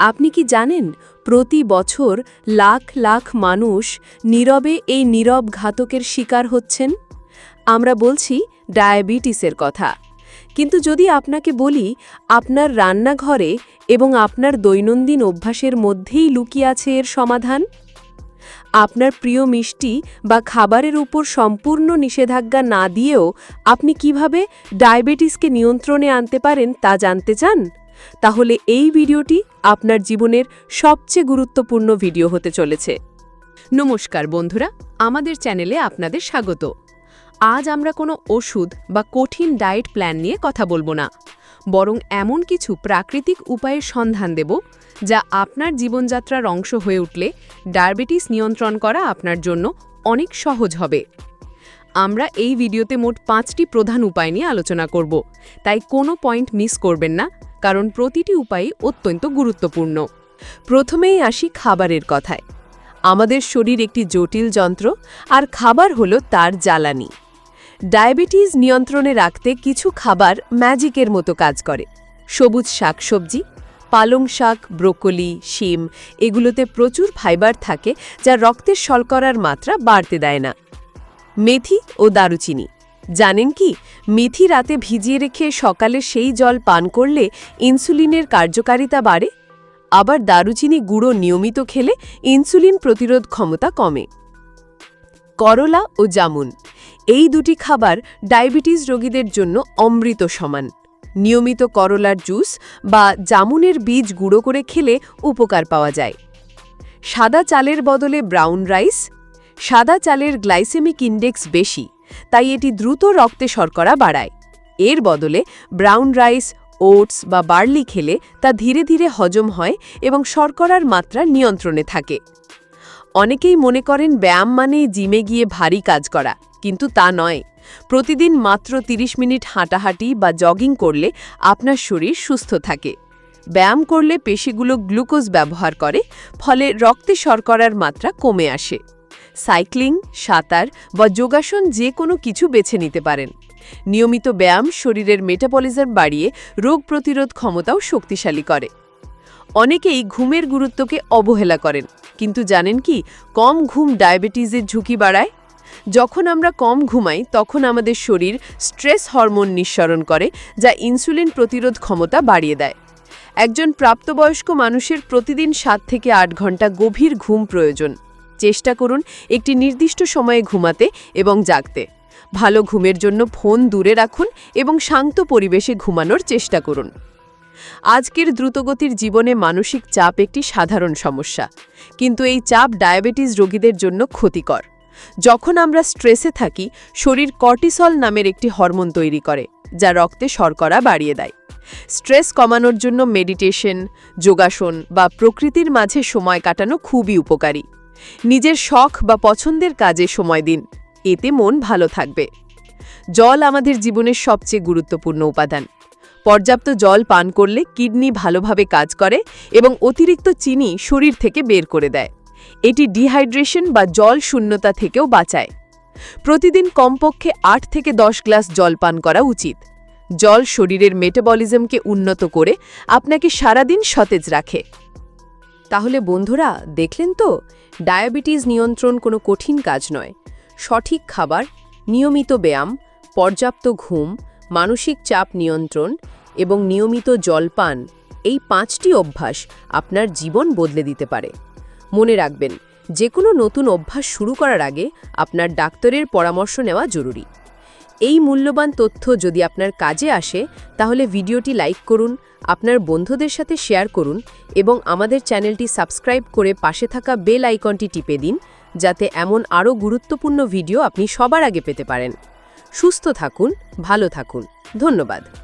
আপনি কি জানেন, প্রতি বছর লাখ লাখ মানুষ নীরবে এই নীরব ঘাতকের শিকার হচ্ছেন? আমরা বলছি ডায়াবেটিসের কথা। কিন্তু যদি আপনাকে বলি, আপনার রান্নাঘরে এবং আপনার দৈনন্দিন অভ্যাসের মধ্যেই লুকিয়ে আছে এর সমাধান? আপনার প্রিয় মিষ্টি বা খাবারের উপর সম্পূর্ণ নিষেধাজ্ঞা না দিয়েও আপনি কীভাবে ডায়াবেটিসকে নিয়ন্ত্রণে আনতে পারেন তা জানতে চান? তাহলে এই ভিডিওটি আপনার জীবনের সবচেয়ে গুরুত্বপূর্ণ ভিডিও হতে চলেছে। নমস্কার বন্ধুরা, আমাদের চ্যানেলে আপনাদের স্বাগত। আজ আমরা কোনো ওষুধ বা কঠিন ডায়েট প্ল্যান নিয়ে কথা বলব না। বরং এমন কিছু প্রাকৃতিক উপায়ের সন্ধান দেব, যা আপনার জীবনযাত্রার অংশ হয়ে উঠলে ডায়াবেটিস নিয়ন্ত্রণ করা আপনার জন্য অনেক সহজ হবে। আমরা এই ভিডিওতে মোট পাঁচটি প্রধান উপায় নিয়ে আলোচনা করব, তাই কোনো পয়েন্ট মিস করবেন না। কারণ প্রতিটি উপায়ই অত্যন্ত গুরুত্বপূর্ণ। প্রথমেই আসি খাবারের কথায়। আমাদের শরীর একটি জটিল যন্ত্র, আর খাবার হলো তার জ্বালানি। ডায়াবেটিস নিয়ন্ত্রণে রাখতে কিছু খাবার ম্যাজিকের মতো কাজ করে। সবুজ শাকসবজি, পালং শাক, ব্রোকলি, শিম, এগুলোতে প্রচুর ফাইবার থাকে যা রক্তের শর্করার মাত্রা বাড়তে দেয় না। মেথি ও দারুচিনি। জানেন কি? মেথি রাতে ভিজিয়ে রেখে সকালে সেই জল পান করলে ইনসুলিনের কার্যকারিতা বাড়ে। আবার দারুচিনি গুঁড়ো নিয়মিত খেলে ইনসুলিন প্রতিরোধ ক্ষমতা কমে। করলা ও জামুন, এই দুটি খাবার ডায়াবেটিস রোগীদের জন্য অমৃত সমান। নিয়মিত করলার জুস বা জামুনের বীজ গুঁড়ো করে খেলে উপকার পাওয়া যায়। সাদা চালের বদলে ব্রাউন রাইস, সাদা চালের গ্লাইসেমিক ইন্ডেক্স বেশি। তাই এটি দ্রুত রক্তে শর্করা বাড়ায়। এর বদলে ব্রাউন রাইস, ওটস বা বার্লি খেলে তা ধীরে ধীরে হজম হয় এবং শর্করার মাত্রা নিয়ন্ত্রণে থাকে। অনেকেই মনে করেন ব্যায়াম মানে জিমে গিয়ে ভারী কাজ করা, কিন্তু তা নয়। প্রতিদিন মাত্র ৩০ মিনিট হাঁটাহাঁটি বা জগিং করলে আপনার শরীর সুস্থ থাকে। ব্যায়াম করলে পেশিগুলো গ্লুকোজ ব্যবহার করে, ফলে রক্তে শর্করার মাত্রা কমে আসে। সাইক্লিং, সাঁতার বা যোগাসন যে কোনো কিছু বেছে নিতে পারেন। নিয়মিত ব্যায়াম শরীরের মেটাবলিজম বাড়িয়ে রোগ প্রতিরোধ ক্ষমতাও শক্তিশালী করে। অনেকেই ঘুমের গুরুত্বকে অবহেলা করেন, কিন্তু জানেন কি কম ঘুম ডায়াবেটিসের ঝুঁকি বাড়ায়? যখন আমরা কম ঘুমাই, তখন আমাদের শরীর স্ট্রেস হরমোন নিঃসরণ করে, যা ইনসুলিন প্রতিরোধ ক্ষমতা বাড়িয়ে দেয়। একজন প্রাপ্তবয়স্ক মানুষের প্রতিদিন সাত থেকে আট ঘণ্টা গভীর ঘুম প্রয়োজন। চেষ্টা করুন একটি নির্দিষ্ট সময়ে ঘুমাতে এবং জাগতে। ভালো ঘুমের জন্য ফোন দূরে রাখুন এবং শান্ত পরিবেশে ঘুমানোর চেষ্টা করুন। আজকের দ্রুতগতির জীবনে মানসিক চাপ একটি সাধারণ সমস্যা। কিন্তু এই চাপ ডায়াবেটিস রোগীদের জন্য ক্ষতিকর। যখন আমরা স্ট্রেসে থাকি, শরীর কর্টিসল নামের একটি হরমোন তৈরি করে, যা রক্তে শর্করা বাড়িয়ে দেয়। স্ট্রেস কমানোর জন্য মেডিটেশন, যোগাসন বা প্রকৃতির মাঝে সময় কাটানো খুবই উপকারী। নিজের শখ বা পছন্দের কাজে সময় দিন। এতে মন ভালো থাকবে। জল আমাদের জীবনের সবচেয়ে গুরুত্বপূর্ণ উপাদান। পর্যাপ্ত জল পান করলে কিডনি ভালোভাবে কাজ করে এবং অতিরিক্ত চিনি শরীর থেকে বের করে দেয়। এটি ডিহাইড্রেশন বা জল শূন্যতা থেকেও বাঁচায়। প্রতিদিন কমপক্ষে আট থেকে দশ গ্লাস জল পান করা উচিত। জল শরীরের মেটাবলিজমকে উন্নত করে আপনাকে সারাদিন সতেজ রাখে। তাহলে বন্ধুরা, দেখলেন তো? ডায়াবেটিস নিয়ন্ত্রণ কোনো কঠিন কাজ নয়। সঠিক খাবার, নিয়মিত ব্যায়াম, পর্যাপ্ত ঘুম, মানসিক চাপ নিয়ন্ত্রণ এবং নিয়মিত জলপান এই পাঁচটি অভ্যাস আপনার জীবন বদলে দিতে পারে। মনে রাখবেন যে কোনো নতুন অভ্যাস শুরু করার আগে আপনার ডাক্তারের পরামর্শ নেওয়া জরুরি। এই মূল্যবান তথ্য যদি আপনার কাজে আসে, তাহলে ভিডিওটি লাইক করুন, আপনার বন্ধুদের সাথে শেয়ার করুন এবং আমাদের চ্যানেলটি সাবস্ক্রাইব করে পাশে থাকা বেল আইকনটি টিপে দিন, যাতে এমন আরও গুরুত্বপূর্ণ ভিডিও আপনি সবার আগে পেতে পারেন। সুস্থ থাকুন, ভালো থাকুন। ধন্যবাদ।